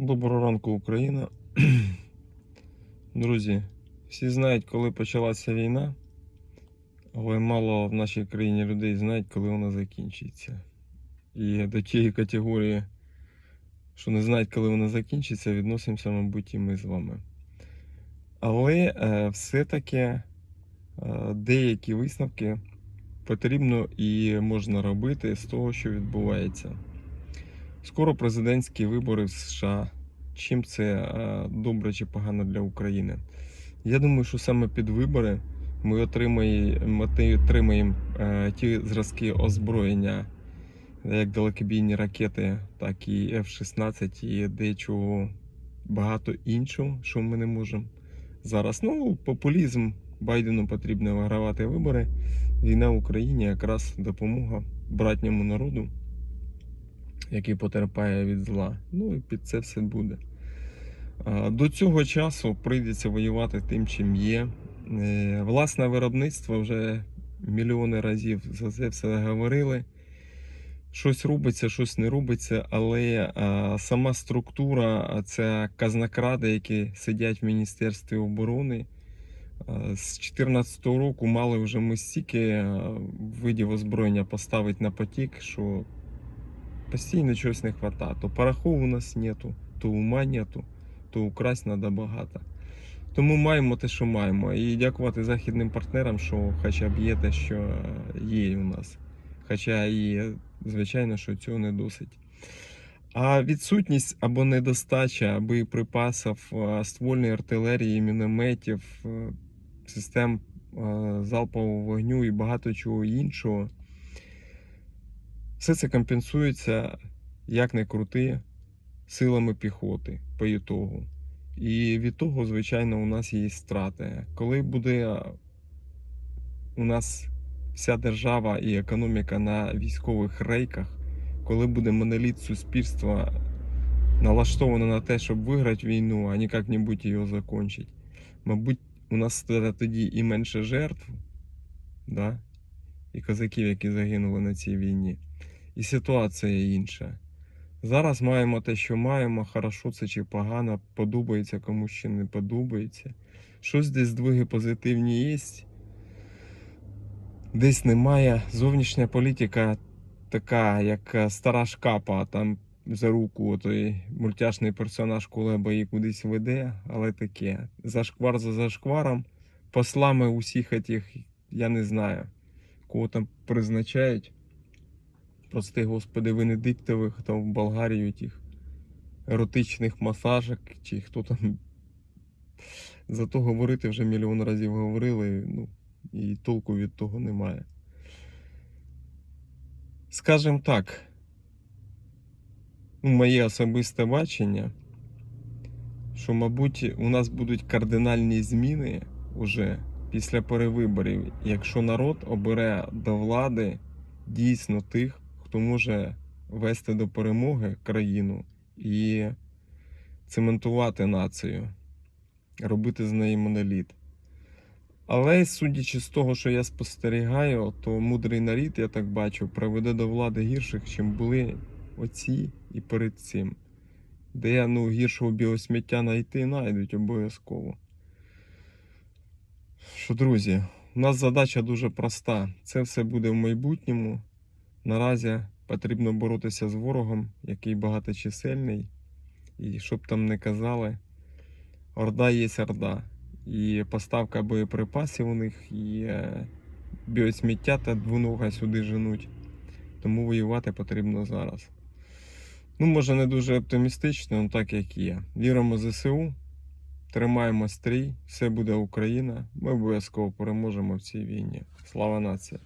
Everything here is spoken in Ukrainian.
Доброго ранку, Україна. Друзі, всі знають, коли почалася війна, але мало в нашій країні людей знають, коли вона закінчиться. І до тієї категорії, що не знають, коли вона закінчиться, відносимося, мабуть, і ми з вами. Але е, все-таки е, деякі висновки потрібно і можна робити з того, що відбувається. Скоро президентські вибори в США. Чим це е, добре чи погано для України? Я думаю, що саме під вибори ми отримаємо, ми отримаємо е, ті зразки озброєння, як далекобійні ракети, так і F-16, і дечого багато іншого, що ми не можемо зараз. Ну, популізм Байдену потрібно вигравати вибори. Війна в Україні якраз допомога братньому народу який потерпає від зла. Ну і під це все буде. До цього часу прийдеться воювати тим, чим є. Е, Власне виробництво вже мільйони разів за це все говорили. Щось робиться, щось не робиться, але сама структура, це казнокради, які сидять в Міністерстві оборони. З 2014 року мали вже ми стільки видів озброєння поставити на потік, що постійно чогось не вистачає. То порохов у нас нету, то ума нету, то украсть треба багато. Тому маємо те, що маємо. І дякувати західним партнерам, що хоча б є те, що є у нас. Хоча і, звичайно, що цього не досить. А відсутність або недостача боєприпасів, ствольної артилерії, мінометів, е, систем е, залпового вогню і багато чого іншого. Все це компенсується, як не крути, силами піхоти по ітогу. І від того, звичайно, у нас є страти. Коли буде у нас вся держава і економіка на військових рейках, коли буде моноліт суспільства налаштовано на те, щоб виграти війну, а не як-небудь її закінчити, мабуть, у нас стане тоді і менше жертв, да? і козаків, які загинули на цій війні і ситуація інша. Зараз маємо те, що маємо, хорошо це чи погано, подобається комусь чи не подобається. Щось десь здвиги позитивні є, десь немає. Зовнішня політика така, як е, стара шкапа, там за руку той мультяшний персонаж Кулеба її кудись веде, але таке. Зашквар за зашкваром, послами усіх этих, я не знаю, кого там призначають прости господи, Венедиктових там в Болгарію тих еротичних масажок, чи хто там. Зато говорити вже мільйон разів говорили, ну, і толку від того немає. Скажем так, ну, моє особисте бачення, що, мабуть, у нас будуть кардинальні зміни уже після перевиборів, якщо народ обере до влади дійсно тих, хто може вести до перемоги країну і цементувати націю, робити з неї моноліт. Але судячи з того, що я спостерігаю, то мудрий нарід, я так бачу, приведе до влади гірших, чим були оці і перед цим. Де ну, гіршого біосміття знайти, знайдуть обов'язково. Що, друзі, у нас задача дуже проста. Це все буде в майбутньому. Наразі потрібно боротися з ворогом, який багаточисельний. І щоб там не казали, орда є орда. І поставка боєприпасів у них, і е, біосміття та двонога сюди женуть. Тому воювати потрібно зараз. Ну, може, не дуже оптимістично, але так як є. Віримо в ЗСУ, тримаємо стрій, все буде Україна. Ми обов'язково переможемо в цій війні. Слава нації!